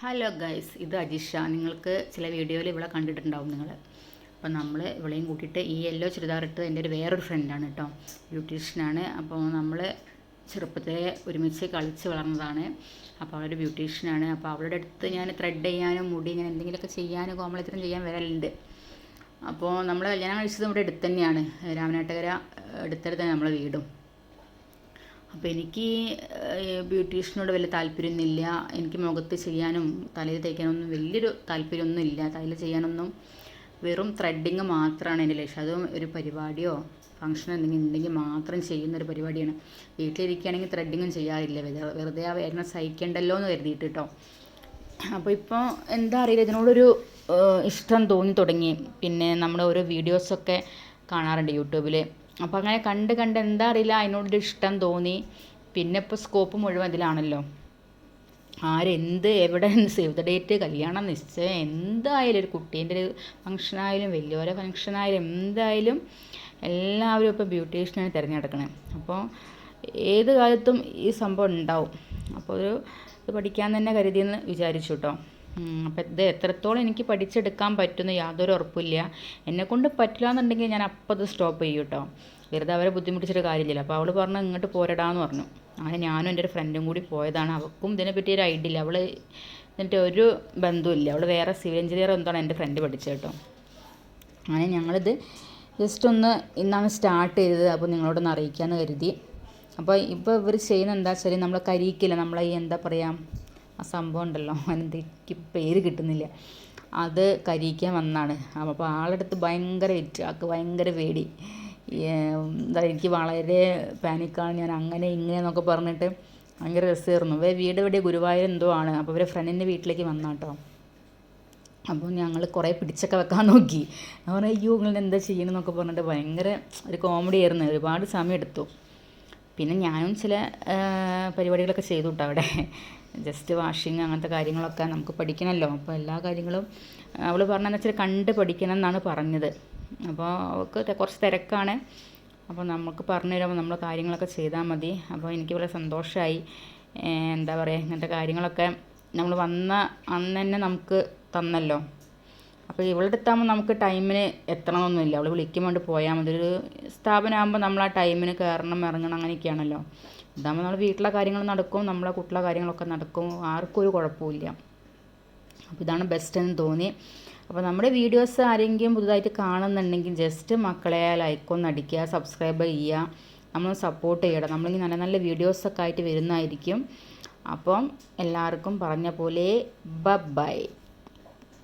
Hello guys ഇത് അജിഷ. നിങ്ങൾക്ക് ചില വീഡിയോയിൽ ഇവിടെ കണ്ടിട്ടുണ്ടാവും നിങ്ങൾ. അപ്പോൾ നമ്മൾ ഇവിളെയും കൂട്ടിയിട്ട് ഈ യെല്ലോ ചുരിദാർ ഇട്ട് എന്റെ ഒരു വേറൊരു ഫ്രണ്ടാണ് കേട്ടോ. ബ്യൂട്ടീഷ്യനാണ് അപ്പോൾ നമ്മൾ ചെറുപ്പത്തെ ഒരുമിച്ച് കളിച്ച് വളർന്നതാണ്. അപ്പോൾ അവളൊരു ബ്യൂട്ടീഷ്യനാണ് അപ്പോൾ അവളുടെ അടുത്ത് ഞാൻ ത്രെഡ് ചെയ്യാനും മുടി ഇങ്ങനെ എന്തെങ്കിലുമൊക്കെ ചെയ്യാനും കോമളത്തിനും ചെയ്യാൻ വരലുണ്ട്. അപ്പോൾ നമ്മൾ കല്യാണം കഴിച്ചത് ഇവിടെ അടുത്ത് തന്നെയാണ്. രാമനാട്ടുകര അടുത്തടുത്ത് നമ്മളെ വീടും. അപ്പോൾ എനിക്ക് ബ്യൂട്ടീഷ്യനോട് വലിയ താല്പര്യമൊന്നുമില്ല എനിക്ക് മുഖത്ത് ചെയ്യാനും തലയിൽ തേക്കാനൊന്നും വലിയൊരു താല്പര്യമൊന്നും ഇല്ല തലയിൽ ചെയ്യാനൊന്നും വെറും ത്രെഡിങ് മാത്രമാണ് എന്റെ ലക്ഷ്യം. അതും ഒരു പരിപാടിയോ ഫങ്ഷൻ എന്തെങ്കിലും ഉണ്ടെങ്കിൽ മാത്രം ചെയ്യുന്ന ഒരു പരിപാടിയാണ്. വീട്ടിലിരിക്കുകയാണെങ്കിൽ ത്രെഡിങ്ങും ചെയ്യാറില്ല. വെറുതെ ആ വേദന സഹിക്കണ്ടല്ലോ എന്ന് കരുതിയിട്ട് കേട്ടോ അപ്പോൾ ഇപ്പോൾ എന്താ അറിയില്ല ഇതിനോടൊരു ഇഷ്ടം തോന്നി തുടങ്ങി. പിന്നെ നമ്മുടെ ഓരോ വീഡിയോസൊക്കെ കാണാറുണ്ട് യൂട്യൂബിൽ അപ്പോൾ അങ്ങനെ കണ്ട് കണ്ട് എന്താ അറിയില്ല അതിനോട് ഇഷ്ടം തോന്നി. പിന്നെ ഇപ്പോൾ സ്കോപ്പ് മുഴുവൻ ഇതിലാണല്ലോ ആരെന്ത് എവിടെ സേവ് ദ ഡേറ്റ് കല്യാണം നിശ്ചയം എന്തായാലും ഒരു കുട്ടീന്റെ ഒരു ഫംഗ്ഷനായാലും വലിയവരെ ഫംഗ്ഷനായാലും എന്തായാലും എല്ലാവരും ഇപ്പോൾ ബ്യൂട്ടീഷ്യനാണ് തിരഞ്ഞെടുക്കണേ. അപ്പോൾ ഏത് കാലത്തും ഈ സംഭവം ഉണ്ടാവും. അപ്പോൾ ഒരു ഇത് പഠിക്കാൻ തന്നെ കരുതിയെന്ന് വിചാരിച്ചു കേട്ടോ അപ്പോൾ ഇത് എത്രത്തോളം എനിക്ക് പഠിച്ചെടുക്കാൻ പറ്റുമെന്ന് യാതൊരു ഉറപ്പില്ല എന്നെക്കൊണ്ട് പറ്റില്ല എന്നുണ്ടെങ്കിൽ ഞാൻ അപ്പം അത് സ്റ്റോപ്പ് ചെയ്യും കേട്ടോ വെറുതെ അവരെ ബുദ്ധിമുട്ടിച്ചിട്ട് കാര്യമില്ല അപ്പോൾ അവൾ പറഞ്ഞു ഇങ്ങോട്ട് പോരടാന്ന് പറഞ്ഞു. അങ്ങനെ ഞാനും എന്റെ ഒരു ഫ്രണ്ടും കൂടി പോയതാണ്. അവൾക്കും ഇതിനെപ്പറ്റി ഒരു ഐഡിയ ഇല്ല. അവൾ എന്നിട്ട് ഒരു ബന്ധമില്ല അവൾ വേറെ സിവിൽ എഞ്ചിനീയർ എന്താണ് എന്റെ ഫ്രണ്ട് പഠിച്ചത് കേട്ടോ അങ്ങനെ ഞങ്ങളിത് ജസ്റ്റ് ഒന്ന് ഇന്നാണ് സ്റ്റാർട്ട് ചെയ്തത്. അപ്പോൾ നിങ്ങളോടൊന്ന് അറിയിക്കാമെന്ന് കരുതി. അപ്പോൾ ഇപ്പോൾ ഇവർ ചെയ്യുന്ന എന്താ വെച്ചാൽ നമ്മളെ കരിക്കില്ല? നമ്മളെ ഈ എന്താ പറയുക ആ സംഭവം ഉണ്ടല്ലോ. അതിനെന്തൊക്കെ പേര് കിട്ടുന്നില്ല. അത് കരിയിക്കാൻ വന്നാണ്. അപ്പോൾ ആളെടുത്ത് ഭയങ്കര വെറ്റ്. ആൾക്ക് ഭയങ്കര പേടി. എന്താ എനിക്ക് വളരെ പാനിക്കാണ് ഞാൻ അങ്ങനെ ഇങ്ങനെ എന്നൊക്കെ പറഞ്ഞിട്ട് ഭയങ്കര രസമായിരുന്നു ഇവർ വീട് ഇവിടെ ഗുരുവായൂർ എന്തോ ആണ്. അപ്പോൾ ഇവരെ ഫ്രണ്ടിന്റെ വീട്ടിലേക്ക് വന്നാട്ടോ അപ്പോൾ ഞങ്ങൾ കുറേ പിടിച്ചൊക്കെ വെക്കാൻ നോക്കി. ഞാൻ അയ്യോ നിങ്ങൾ എന്താ ചെയ്യണമെന്നൊക്കെ പറഞ്ഞിട്ട് ഭയങ്കര ഒരു കോമഡി ആയിരുന്നു. ഒരുപാട് സമയം എടുത്തു. പിന്നെ ഞാനും ചില പരിപാടികളൊക്കെ ചെയ്തു കേട്ടോ അവിടെ. ജസ്റ്റ് വാഷിങ് അങ്ങനത്തെ കാര്യങ്ങളൊക്കെ നമുക്ക് പഠിക്കണമല്ലോ. അപ്പോൾ എല്ലാ കാര്യങ്ങളും അവൾ പറഞ്ഞതെന്ന് വെച്ചാൽ കണ്ട് പഠിക്കണം എന്നാണ് പറഞ്ഞത്. അപ്പോൾ അവൾക്ക് കുറച്ച് തിരക്കാണ്. അപ്പോൾ നമുക്ക് പറഞ്ഞു തരുമ്പോൾ നമ്മൾ കാര്യങ്ങളൊക്കെ ചെയ്താൽ മതി. അപ്പോൾ എനിക്ക് വളരെ സന്തോഷമായി എന്താ പറയുക ഇങ്ങനത്തെ കാര്യങ്ങളൊക്കെ നമ്മൾ വന്ന അന്ന് തന്നെ നമുക്ക് തന്നല്ലോ. അപ്പോൾ ഇവളുടെ അടുത്താകുമ്പോൾ നമുക്ക് ടൈമിന് എത്തണമെന്നൊന്നുമില്ല അവൾ വിളിക്കാൻ കൊണ്ട് പോയാൽ മതി. ഒരു സ്ഥാപനമാകുമ്പോൾ നമ്മൾ ആ ടൈമിന് കയറണം ഇറങ്ങണം അങ്ങനെയൊക്കെയാണല്ലോ. ഇതാകുമ്പോൾ നമ്മൾ വീട്ടിലെ കാര്യങ്ങൾ നടക്കും നമ്മളെ കുട്ടിലെ കാര്യങ്ങളൊക്കെ നടക്കും. ആർക്കും ഒരു കുഴപ്പമില്ല അപ്പോൾ ഇതാണ് ബെസ്റ്റ് എന്ന് തോന്നി. അപ്പോൾ നമ്മുടെ വീഡിയോസ് ആരെങ്കിലും പുതുതായിട്ട് കാണുന്നുണ്ടെങ്കിൽ ജസ്റ്റ് മക്കളെ ലൈക്കൊന്ന് അടിക്കുക സബ്സ്ക്രൈബ് ചെയ്യുക. നമ്മൾ സപ്പോർട്ട് ചെയ്യണം. നമ്മളിങ്ങനെ നല്ല നല്ല വീഡിയോസൊക്കെ ആയിട്ട് വരുന്നതായിരിക്കും. അപ്പം എല്ലാവർക്കും പറഞ്ഞ പോലെ ബ ബൈ